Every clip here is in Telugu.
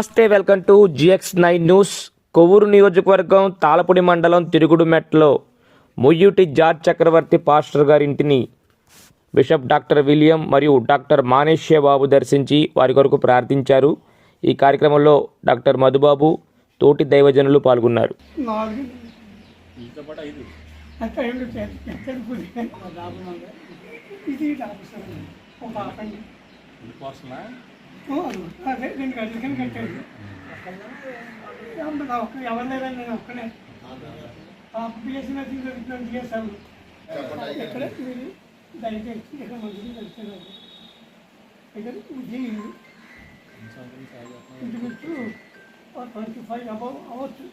నమస్తే welcome to GX nine news. Kovvur నియోజకవర్గం తాళపూడి మండలం తిరుగుడుమెట్లో ముయ్యూటి జార్జ్ చక్రవర్తి పాస్టర్ గారి ఇంటిని బిషప్ డాక్టర్ విలియం మరియు డాక్టర్ మానేశ్య బాబు దర్శించి వారి కొరకు ప్రార్థించారు. ఈ కార్యక్రమంలో డాక్టర్ మధుబాబు తోటి దైవజనులు పాల్గొన్నారు. ఇది అదే నేను గడికని కట్టాడు ఒక్క ఎవరు లేదని నేను ఒక్కనే. బిఎస్సీ నర్సింగ్ చదువుతున్నాను చేశాను ఎక్కడ? మీరు దయచేసి ఇక్కడ మంచిది కలిసాను ఇక్కడ ఉద్యోగం ఇంచుమించు ట్వంటీ ఫైవ్ అబౌవ్ అవ్వచ్చు.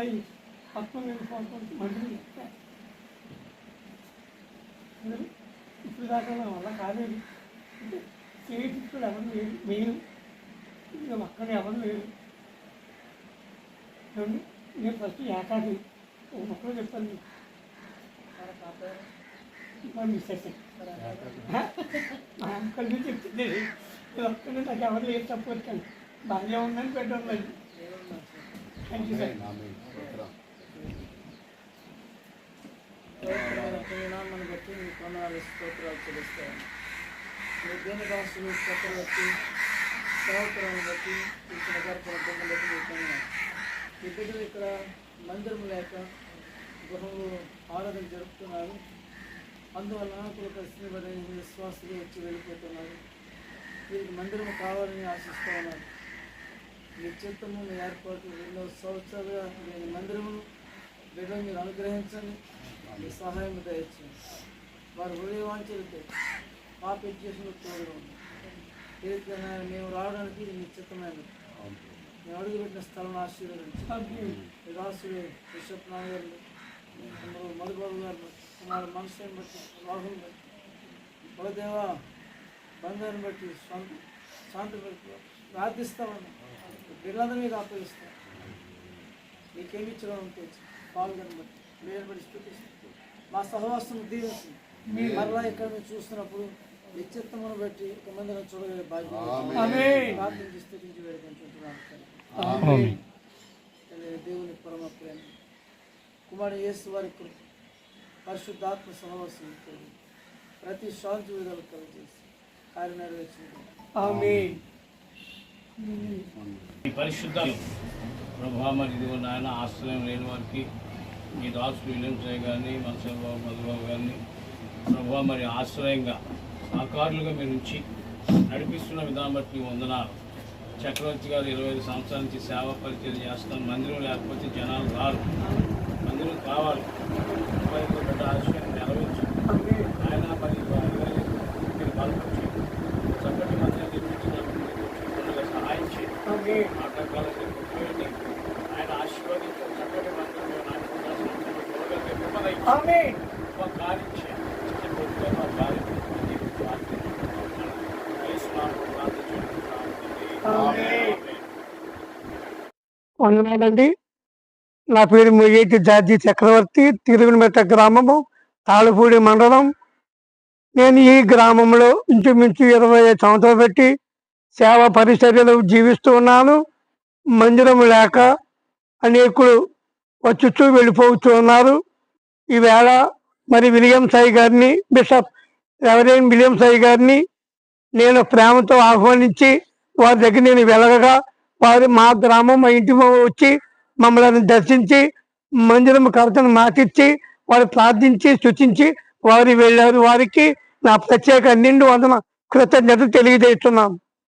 అయ్యి పక్కన నేను ఫోన్ కొడుతూ మంచిగా ఇప్పుడు దాకా నా వల్ల కాలేదు. అంటే స్టేట్ ఇక్కడ ఎవరు లేరు మెయిన్ ఇక అక్కడ ఎవరు లేరు చూడండి నేను ఫస్ట్ ఏకాది ఒక మొక్కలు చెప్పాను మీకు ఇంకా మిస్ చేశాను మా అంకల్ నుంచి చెప్తుంది ఒక్కడే నాకు ఎవరు లేరు సపోర్ట్ కానీ బాగా ఉందని పెట్టండి థ్యాంక్ యూ సార్ పరిణామాన్ని బట్టి మీ కొనాలి స్తోత్రాలు చెల్లిస్తాను మీ దేని రాష్ట్రాలు చక్రవర్తి సేవకురాన్ని బట్టి ఇచ్చిన కార్యక్రమం బట్టి మీ ఈ బిడ్డలు ఇక్కడ మందిరం లేక గృహంలో ఆరాధన జరుపుతున్నారు అందువల్ల ఒక శ్రీబడి విశ్వాసులు వచ్చి వెళ్ళిపోతున్నారు వీరికి మందిరం కావాలని ఆశిస్తూ ఉన్నారు మీ చిత్తము మీ ఏర్పాటు ఎన్నో సంవత్సరాలుగా లేని మందిరము బిడ్డలు మీరు అనుగ్రహించండి మీ సహాయం దయచేయండి వారు హృదయవాంఛలతో పాప ఎడ్యుకేషన్ తోడుగా ఉంది మేము రావడానికి చిత్తమైనది మేము అడుగుపెట్టిన స్థలం ఆశీర్వదించి ఈ రాసుడు బిషప్ అందరూ మధుబాబు గారిని కుమారు మనసుని బట్టి రాహుల్ బట్టి బలదేవ బంగారం బట్టి శాంత శాంతి బట్టి ప్రార్థిస్తామని బిడ్డలందరూ మీకు అప్పగిస్తాం మీకేమి ఇచ్చడం తెచ్చి పాల్గొని బట్టి మీరు బట్టి స్థుతిస్తాం మా సహవాసం దీవించింది మరలా ఇక్కడ మేము చూస్తున్నప్పుడు నిశ్చిత్తమును బట్టి ఒక మందిని చూడగలిగే బాధ్యత ఆమేన్. ప్రార్థించి స్థుతించి వేడుకుంటున్నాను దేవుని పరమ ప్రేమ. కుమారుడు యేసు వారి కృప పరిశుద్ధాత్మ సహవాసం కలిగి ప్రతి శాంతి విడుదల కలిగజేసి కార్యం నెరవేర్చుకుంటున్నాను ఆమేన్. ఈ పరిశుద్ధ ప్రభా మరి ఇదిగో నాయన ఆశ్రయం లేని వారికి మీ దాసులు విలియంసాయి గారిని మనసబాబు మధుబాబు గారిని ప్రభా మరి ఆశ్రయంగా సహకారులుగా మీరు ఉంచి నడిపిస్తున్న విధానం బట్టి మీ వందనాలు. చక్రవర్తి గారు ఇరవై ఐదు సంవత్సరాల నుంచి సేవా పరిచయం చేస్తాం. మందిరం లేకపోతే జనాలు రారు. మందిరం కావాలి. నెరవేర్చు. ఆయన మరి మీరు బలపరిచి చక్కటి మందిరం నిర్మించడానికి సహాయం చేయండి. కొట్టివేయండి. ఆయన ఆశీర్వదించి చక్కటి చూడగలిగే వందనాలండి నా పేరు ముయ్యేటి జార్జి చక్రవర్తి తిరుగునిమెట్ట గ్రామము తాళపూడి మండలం. నేను ఈ గ్రామంలో ఇంచుమించు ఇరవై ఐదు సంవత్సరాలు పెట్టి సేవా పరిచర్యలు జీవిస్తూ ఉన్నాను. మందిరం లేక అనేకులు వచ్చుచూ వెళ్ళిపోతూ ఉన్నారు ఈవేళ మరి విలియం సాయి గారిని బిషప్ రెవరెండ్ విలియం సాయి గారిని నేను ప్రేమతో ఆహ్వానించి వారి దగ్గర నేను వెళ్ళగా వారు మా గ్రామం మా ఇంటి వచ్చి మమ్మల్ని దర్శించి మందిరం కడతను మాటిచ్చి వారు ప్రార్థించి సూచించి వారు వెళ్ళారు. వారికి నా ప్రత్యేక నిండు వందన కృతజ్ఞత తెలియజేస్తున్నాం.